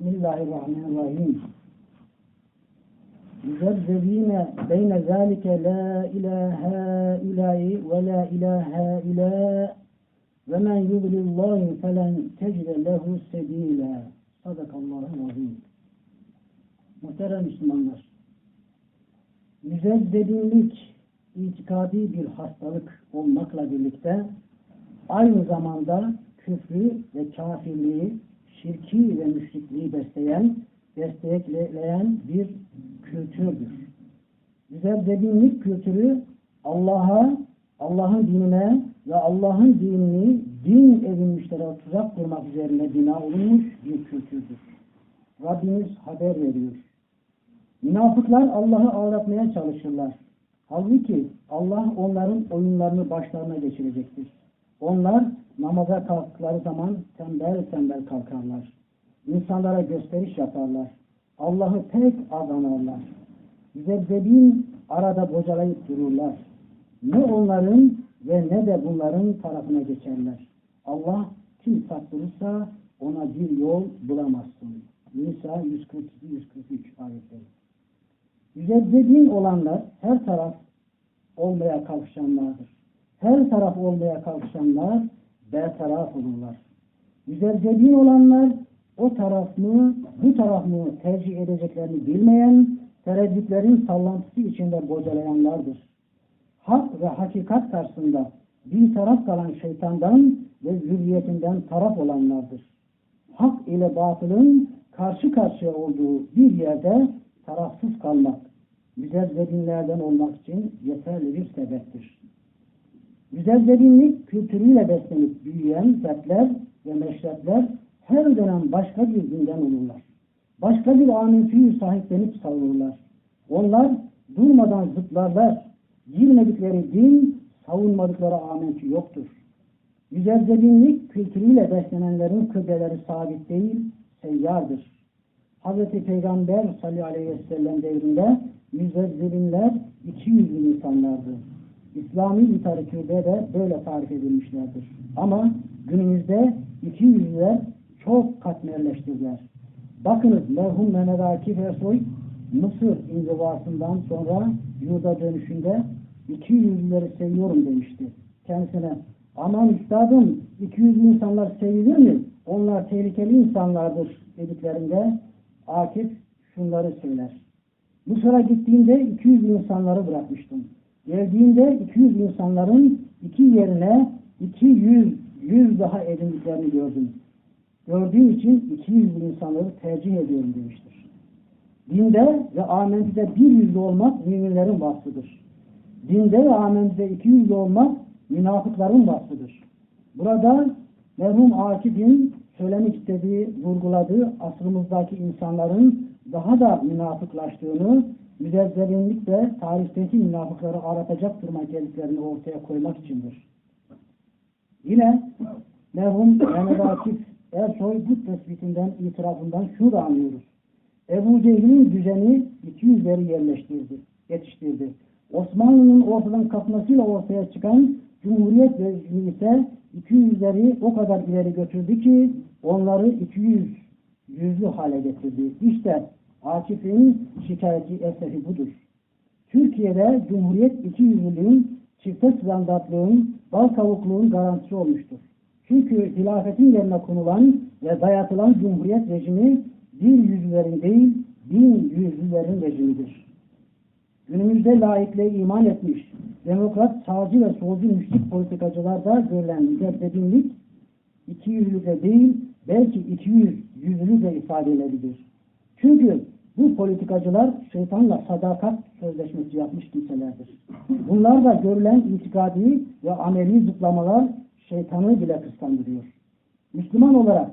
Bismillahirrahmanirrahim. Müzezzebine beyne zâlike la ilahe ilahi ve la ilahe ila ve men yudlillâhi felen tecde lehu sebîlâ. Sadakallahu azim. Muhterem Müslümanlar, müzezzebinlik itikadi bir hastalık olmakla birlikte aynı zamanda küfrü ve kafirliği, şirki ve müşrikliği besleyen, destekleyen bir kültürdür. Müzebbedinlik kültürü Allah'a, Allah'ın dinine ve Allah'ın dinini din edinmişlere tuzak kurmak üzerine bina olunmuş bir kültürdür. Rabbimiz haber veriyor. Münafıklar Allah'ı ağlatmaya çalışırlar. Halbuki Allah onların oyunlarını başlarına geçirecektir. Onlar namaza kalktıkları zaman tembel tembel kalkarlar. İnsanlara gösteriş yaparlar. Allah'ı pek adanarlar. Zebzebin arada bocalayıp dururlar. Ne onların ve ne de bunların tarafına geçerler. Allah kim saptırırsa ona bir yol bulamazsın. Nisa 142-143 ayetleri. Müzebbedin olanlar her taraf olmaya kalkışanlardır. Her taraf olmaya kalkışanlar bertaraf olurlar. Müzebbedin olanlar o taraf mı, bu taraf mı tercih edeceklerini bilmeyen, tereddütlerin sallantısı içinde bocalayanlardır. Hak ve hakikat karşısında bir taraf kalan şeytandan ve zürriyetinden taraf olanlardır. Hak ile batılın karşı karşıya olduğu bir yerde tarafsız kalmak, müzezzebinlerden olmak için yeterli bir sebeptir. Müzezzebinlik kültürüyle beslenip büyüyen fertler ve meşrepler her dönem başka bir dinden olurlar. Başka bir amentüyü sahiplenip savunurlar. Onlar durmadan zıplarlar. Girmedikleri din, savunmadıkları amentü yoktur. Müzezzebinlik kültürüyle beslenenlerin kıbleleri sabit değil, seyyardır. Hz. Peygamber sallallahu aleyhi ve sellem devrinde müzezzebinler iki yüzlü insanlardı. İslami literatürde de böyle tarif edilmişlerdir. Ama günümüzde iki yüzlüler çok katmerleştirdiler. Bakınız merhum Mehmet Akif Ersoy Mısır inzivasından sonra yurda dönüşünde iki yüzlüleri seviyorum demişti. Kendisine aman üstadım iki yüzlü insanlar sevilir mi? Onlar tehlikeli insanlardır dediklerinde Akif şunları söyler. Mısır'a gittiğimde 200 insanları bırakmıştım. Geldiğimde 200 insanların iki yerine 200 yüz daha edindiklerini gördüm. Gördüğüm için 200 insanları tercih ediyorum demiştir. Dinde ve amentide bir yüzlü olmak müminlerin vasfıdır. Dinde ve amentide iki yüzlü olmak münafıkların vasfıdır. Burada merhum Akif'in söylemek istediği, vurguladığı asrımızdaki insanların daha da münafıklaştığını, müzezzerinlik ve tarihteki münafıkları aratacak duruma geldiklerini ortaya koymak içindir. Yine merhum Mehmet Akif Ersoy bu tespitinden, itirafından şunu da anlıyoruz. Ebu Cehil'in düzeni 200'leri yerleştirdi, yetiştirdi. Osmanlı'nın ortadan kalkmasıyla ortaya çıkan Cumhuriyet rejimi ise 200'leri o kadar ileri götürdü ki onları 200 yüzlü hale getirdi. İşte Akif'in şikayeti eseri budur. Türkiye'de Cumhuriyet 200'lülüğün çifte standartlığın, bal kavukluğun garantisi olmuştur. Çünkü hilafetin yerine konulan ve dayatılan Cumhuriyet rejimi bir yüzlerin değil, bin yüzlülerin rejimidir. Günümüzde laikliğe iman etmiş, demokrat, sağcı ve solcu müşrik politikacılarda görülen müceddedinlik iki yüzlüde değil, belki iki yüz yüzlü de ifadeleridir. Çünkü bu politikacılar şeytanla sadakat sözleşmesi yapmış kimselerdir. Bunlar da görülen itikadi ve ameli zıplamalar şeytanı bile kıskandırıyor. Müslüman olarak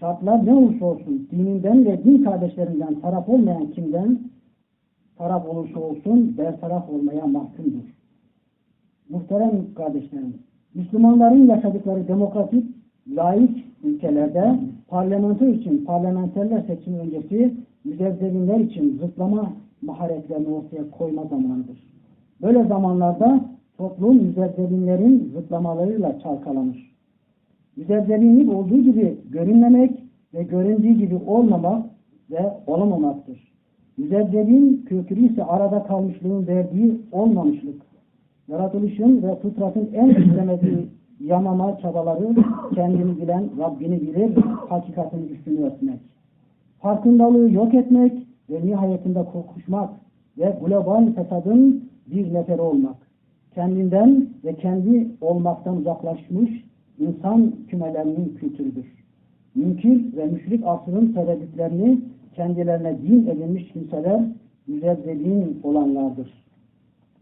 şartlar ne olursa olsun dininden ve din kardeşlerinden taraf olmayan kimden taraf olursa olsun bertaraf olmaya mahkumdur. Muhterem kardeşlerim, Müslümanların yaşadıkları demokratik, laik ülkelerde parlamento için parlamenterler seçimi öncesi müzezzerinler için zıplama maharetlerini ortaya koyma zamanıdır. Böyle zamanlarda toplum müzezzerinlerin zıplamalarıyla çalkalanır. Müzezzerinlik olduğu gibi görünmemek, ve göründüğü gibi olmamak ve olamamaktır. Müzebbelin kültürü ise arada kalmışlığın verdiği olmamışlık. Yaratılışın ve fıtratın en istemediği yamama çabaları kendini bilen Rabbini bilir, hakikatin üstünü örtmek. Farkındalığı yok etmek ve nihayetinde kokuşmak ve global fesadın bir neferi olmak. Kendinden ve kendi olmaktan uzaklaşmış insan kümelerinin kültürüdür. Münkir ve müşrik asrın tereddütlerini kendilerine din edinmiş kimseler müzebbelin olanlardır.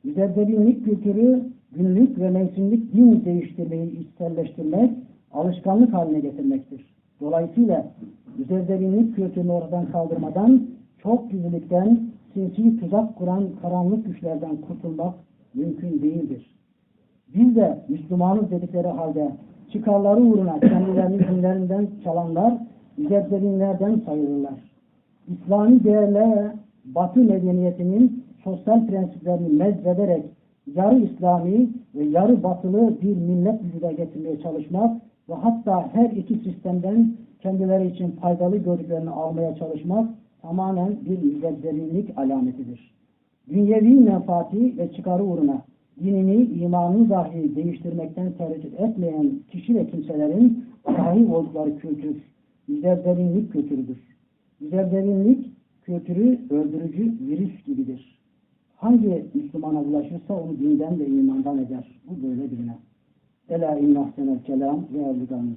Müzebbelinlik kültürü günlük ve mevsimlik din değiştirmeyi içselleştirmek, alışkanlık haline getirmektir. Dolayısıyla müzebbelinlik kültürünü oradan kaldırmadan çok gizlilikten sinsi tuzak kuran karanlık güçlerden kurtulmak mümkün değildir. Biz de Müslümanız dedikleri halde çıkarları uğruna kendilerini dinlerinden çalanlar müzebbelinlerden sayılırlar. İslami değerler Batı medeniyetinin sosyal prensiplerini mezbederek yarı İslami ve yarı batılı bir millet vücuda getirmeye çalışmak ve hatta her iki sistemden kendileri için faydalı gördüklerini almaya çalışmak tamamen bir müzebberinlik alametidir. Dünyevi menfaati ve çıkarı uğruna dinini, imanını dahi değiştirmekten tereddüt etmeyen kişi ve kimselerin sahip oldukları kültür, müzebberinlik kültürüdür. Müzebberinlik kültürü öldürücü virüs gibidir. Hangi Müslümana bulaşırsa onu dinden ve imandan eder. Bu böyle bilinen. Ela inna ahsenel kelam ve evlidan